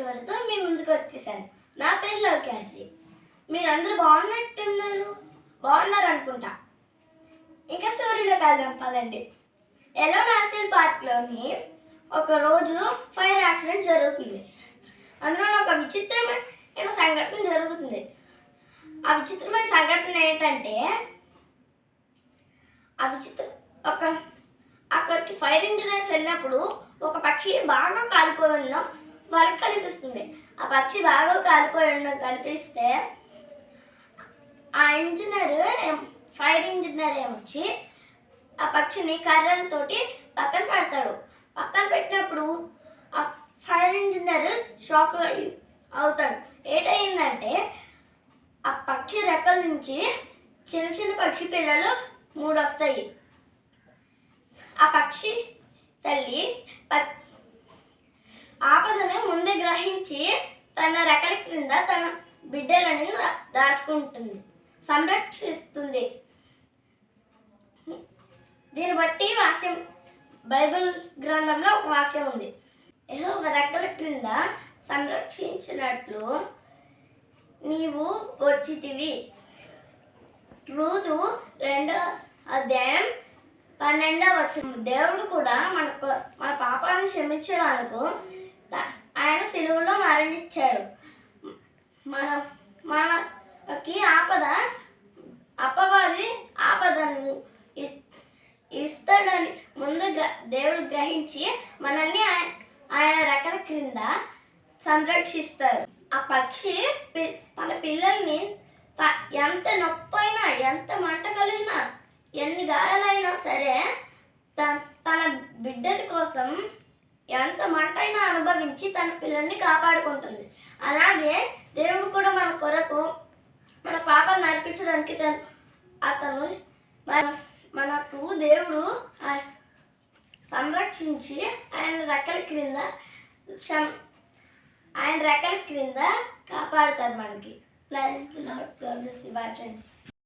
స్టోరీతో మీ ముందుకు వచ్చేసాను. నా పేరు లవకాశ్రీ మీరందరూ బాగున్నట్టున్నారు? బాగున్నారు అనుకుంటా. ఇంకా స్టోరీలో కలదాం పదండి. ఎల్లో నేషనల్ పార్క్లోని ఒక రోజు ఫైర్ యాక్సిడెంట్ జరుగుతుంది. అందులో ఒక విచిత్రమైన సంఘటన జరుగుతుంది. ఆ విచిత్రమైన సంఘటన ఏంటంటే ఆ విచిత్ర ఒక అక్కడికి ఫైర్ ఇంజనీర్స్ వెళ్ళినప్పుడు ఒక పక్షి బాగా కాలిపోయి ఉండడం వాళ్ళకి కనిపిస్తుంది. ఆ పక్షి బాగా కాలిపోయి ఉండడం కనిపిస్తే ఆ ఇంజనీర్ ఫైర్ ఇంజనీర్ ఏమొచ్చి ఆ పక్షిని కర్రలతోటి పక్కన పెడతాడు. పక్కన పెట్టినప్పుడు ఆ ఫైర్ ఇంజనీర్ షాక్ అవుతాడు. ఏటయిందంటే ఆ పక్షి రెక్కల నుంచి చిన్న చిన్న పక్షి పిల్లలు మూడు వస్తాయి ఆ పక్షి తల్లి ప- ఆపదను ముందే గ్రహించి తన రెక్కల క్రింద తన బిడ్డలను దా- దాచుకుంటుంది. సంరక్షిస్తుంది. దీన్ని బట్టి వాక్యం బైబిల్ గ్రంథంలో ఒక వాక్యం ఉంది. యెహోవా రెక్కల క్రింద సంరక్షించినట్లు నీవు వచ్చితివి. రూదు రెండో అధ్యాయం పన్నెండవ వచనం. దేవుడు కూడా మన మన పాపాలను క్షమించడానికి ఆయన సెలవులో మరణించాడు మన మనకి ఆపద అపవాది ఆపదను ఇ- ఇస్తాడని ముందు గ్ర- దేవుడు గ్రహించి మనల్ని ఆయ- ఆయన రెక్కల క్రింద సంరక్షిస్తారు. ఆ పక్షి తన పిల్లల్ని త- ఎంత నొప్పైనా ఎంత మంట కలిగినా ఎన్ని గాయాలైనా సరే త- తన బిడ్డల కోసం ఎంత మంటైనా అనుభవించి తన పిల్లల్ని కాపాడుకుంటుంది. అలాగే దేవుడు కూడా మన కొరకు మన పాపాలు నడిపించడానికి తను అతను మన మనకు దేవుడు ఆ- సంరక్షించి ఆయన రెక్కల క్రింద సం- ఆయన రెక్కల క్రింద కాపాడుతారు మనకి. Plus lord friends